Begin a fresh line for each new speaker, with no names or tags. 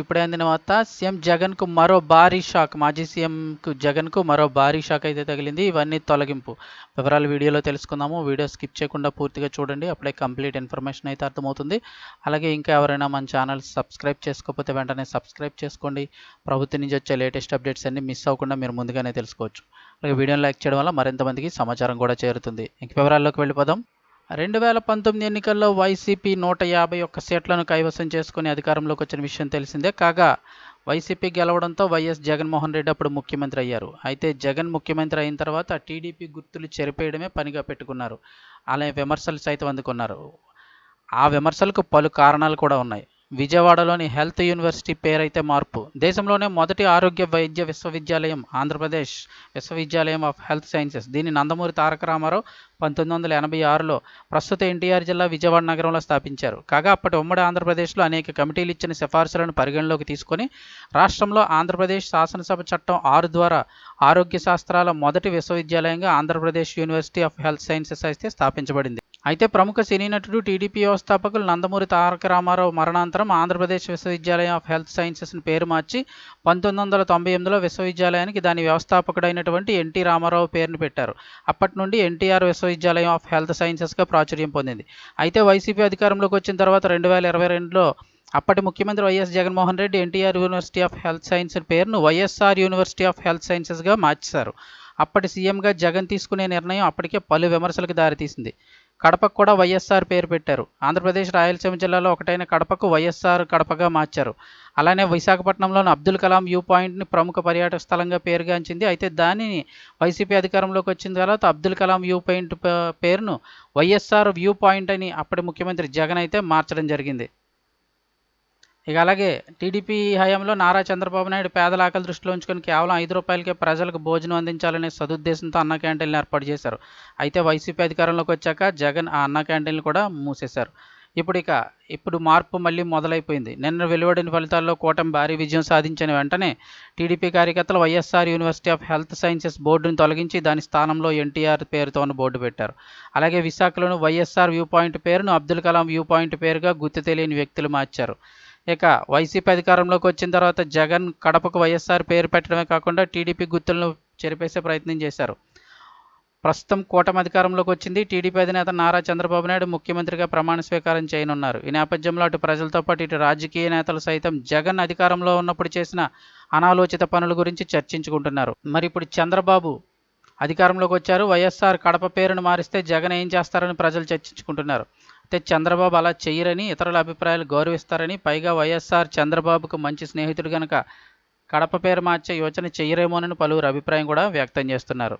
ఇప్పుడే అందిన వార్త సీఎం జగన్కు మరో భారీ షాక్ మాజీ సీఎం కు జగన్కు మరో భారీ షాక్ అయితే తగిలింది. ఇవన్నీ తొలగింపు. వివరాలు వీడియోలో తెలుసుకుందాము. వీడియో స్కిప్ చేయకుండా పూర్తిగా చూడండి. అప్పుడే కంప్లీట్ ఇన్ఫర్మేషన్ అయితే అర్థమవుతుంది. అలాగే ఇంకా ఎవరైనా మన ఛానల్ సబ్స్క్రైబ్ చేసుకోకపోతే వెంటనే సబ్స్క్రైబ్ చేసుకోండి. ప్రభుత్వం నుంచి వచ్చే లేటెస్ట్ అప్డేట్స్ అన్ని మిస్ అవ్వకుండా మీరు ముందుగానే తెలుసుకోవచ్చు. అలాగే వీడియోని లైక్ చేయడం వల్ల మరింత మందికి సమాచారం కూడా చేరుతుంది. ఇంక వివరాల్లోకి వెళ్ళిపోదాం. రెండు వేల పంతొమ్మిది ఎన్నికల్లో వైసీపీ నూట యాభై ఒక్క సీట్లను కైవసం చేసుకుని అధికారంలోకి వచ్చిన విషయం తెలిసిందే. కాగా వైసీపీ గెలవడంతో వైఎస్ జగన్మోహన్ రెడ్డి అప్పుడు ముఖ్యమంత్రి అయ్యారు. అయితే జగన్ ముఖ్యమంత్రి అయిన తర్వాత టీడీపీ గుర్తులు చెరిపేయడమే పనిగా పెట్టుకున్నారు. అలా విమర్శలు సైతం అందుకున్నారు. ఆ విమర్శలకు పలు కారణాలు కూడా ఉన్నాయి. విజయవాడలోని హెల్త్ యూనివర్సిటీ పేరైతే మార్పు. దేశంలోనే మొదటి ఆరోగ్య వైద్య విశ్వవిద్యాలయం ఆంధ్రప్రదేశ్ విశ్వవిద్యాలయం ఆఫ్ హెల్త్ సైన్సెస్. దీన్ని నందమూరి తారక రామారావు పంతొమ్మిది వందల ఎనభై ఆరులో ప్రస్తుత ఎన్టీఆర్ జిల్లా విజయవాడ నగరంలో స్థాపించారు. కాగా అప్పటి ఉమ్మడి ఆంధ్రప్రదేశ్లో అనేక కమిటీలు ఇచ్చిన సిఫార్సులను పరిగణలోకి తీసుకొని రాష్ట్రంలో ఆంధ్రప్రదేశ్ శాసనసభ చట్టం ఆరు ద్వారా ఆరోగ్య శాస్త్రాల మొదటి విశ్వవిద్యాలయంగా Andhra Pradesh university of health sciences అయితే స్థాపించబడింది. అయితే ప్రముఖ సినీ నటుడు టీడీపీ వ్యవస్థాపకులు నందమూరి తారక రామారావు మరణాంతరం ఆంధ్రప్రదేశ్ విశ్వవిద్యాలయం ఆఫ్ హెల్త్ సైన్సెస్ని పేరు మార్చి పంతొమ్మిది వందల తొంభై ఎనిమిదిలో విశ్వవిద్యాలయానికి దాని వ్యవస్థాపకుడైనటువంటి ఎన్టీ రామారావు పేరును పెట్టారు. అప్పటి నుండి ఎన్టీఆర్ విశ్వవిద్యాలయం ఆఫ్ హెల్త్ సైన్సెస్గా ప్రాచుర్యం పొందింది. అయితే వైసీపీ అధికారంలోకి వచ్చిన తర్వాత రెండు వేల ఇరవై రెండులో అప్పటి ముఖ్యమంత్రి YS Jaganmohan Reddy NTR university of health science పేరును వైఎస్ఆర్ యూనివర్సిటీ ఆఫ్ హెల్త్ సైన్సెస్గా మార్చారు అప్పటి సీఎంగా జగన్ తీసుకునే నిర్ణయం అప్పటికే పలు విమర్శలకు దారితీసింది. కడపకు కూడా వైఎస్ఆర్ పేరు పెట్టారు. ఆంధ్రప్రదేశ్ రాయలసీమ జిల్లాలో ఒకటైన కడపకు వైఎస్ఆర్ కడపగా మార్చారు. అలానే విశాఖపట్నంలోని అబ్దుల్ కలాం వ్యూ పాయింట్ని ప్రముఖ పర్యాటక స్థలంగా పేరుగాంచింది అయితే దానిని వైసీపీ అధికారంలోకి వచ్చిన తర్వాత అబ్దుల్ కలాం వ్యూ పాయింట్ పేరును వైఎస్ఆర్ వ్యూ పాయింట్ అని అప్పటి ముఖ్యమంత్రి జగన్ అయితే మార్చడం జరిగింది. ఇక అలాగే టీడీపీ హయాంలో నారా చంద్రబాబు నాయుడు పేదల ఆకలి దృష్టిలో ఉంచుకొని కేవలం ఐదు రూపాయలకే ప్రజలకు భోజనం అందించాలనే సదుద్దేశంతో అన్న క్యాంటీన్లు ఏర్పాటు చేశారు. అయితే వైసీపీ అధికారంలోకి వచ్చాక జగన్ ఆ అన్న క్యాంటీన్లు కూడా మూసేశారు. ఇప్పుడు ఇక ఇప్పుడు మార్పు మళ్ళీ మొదలైపోయింది. నిన్న వెలువడిన ఫలితాల్లో కూటమి భారీ విజయం సాధించిన వెంటనే టీడీపీ కార్యకర్తలు YSR university of health sciences బోర్డును తొలగించి దాని స్థానంలో ఎన్టీఆర్ పేరుతో ఉన్న బోర్డు పెట్టారు. అలాగే విశాఖలోని వైఎస్ఆర్ వ్యూ పాయింట్ పేరును అబ్దుల్ కలాం వ్యూ పాయింట్ పేరుగా గుర్తు తెలియని వ్యక్తులు మార్చారు. ఇక వైసీపీ అధికారంలోకి వచ్చిన తర్వాత జగన్ కడపకు వైఎస్ఆర్ పేరు పెట్టడమే కాకుండా టీడీపీ గుర్తులను చెరిపేసే ప్రయత్నం చేశారు. ప్రస్తుతం కూటమి అధికారంలోకి వచ్చింది. టీడీపీ అధినేత నారా చంద్రబాబు నాయుడు ముఖ్యమంత్రిగా ప్రమాణ స్వీకారం చేయనున్నారు. ఈ నేపథ్యంలో అటు ప్రజలతో పాటు ఇటు రాజకీయ నేతలు సైతం జగన్ అధికారంలో ఉన్నప్పుడు చేసిన అనాలోచిత పనుల గురించి చర్చించుకుంటున్నారు. మరి ఇప్పుడు చంద్రబాబు అధికారంలోకి వచ్చారు. వైఎస్ఆర్ కడప పేరును మారిస్తే జగన్ ఏం చేస్తారని ప్రజలు చర్చించుకుంటున్నారు. అయితే చంద్రబాబు అలా చేయరని ఇతరుల అభిప్రాయాలు గౌరవిస్తారని పైగా వైఎస్ఆర్ చంద్రబాబుకు మంచి స్నేహితుడు గనక కడప పేరు మార్చే యోచన చేయరేమోనని పలువురు అభిప్రాయం కూడా వ్యక్తం చేస్తున్నారు.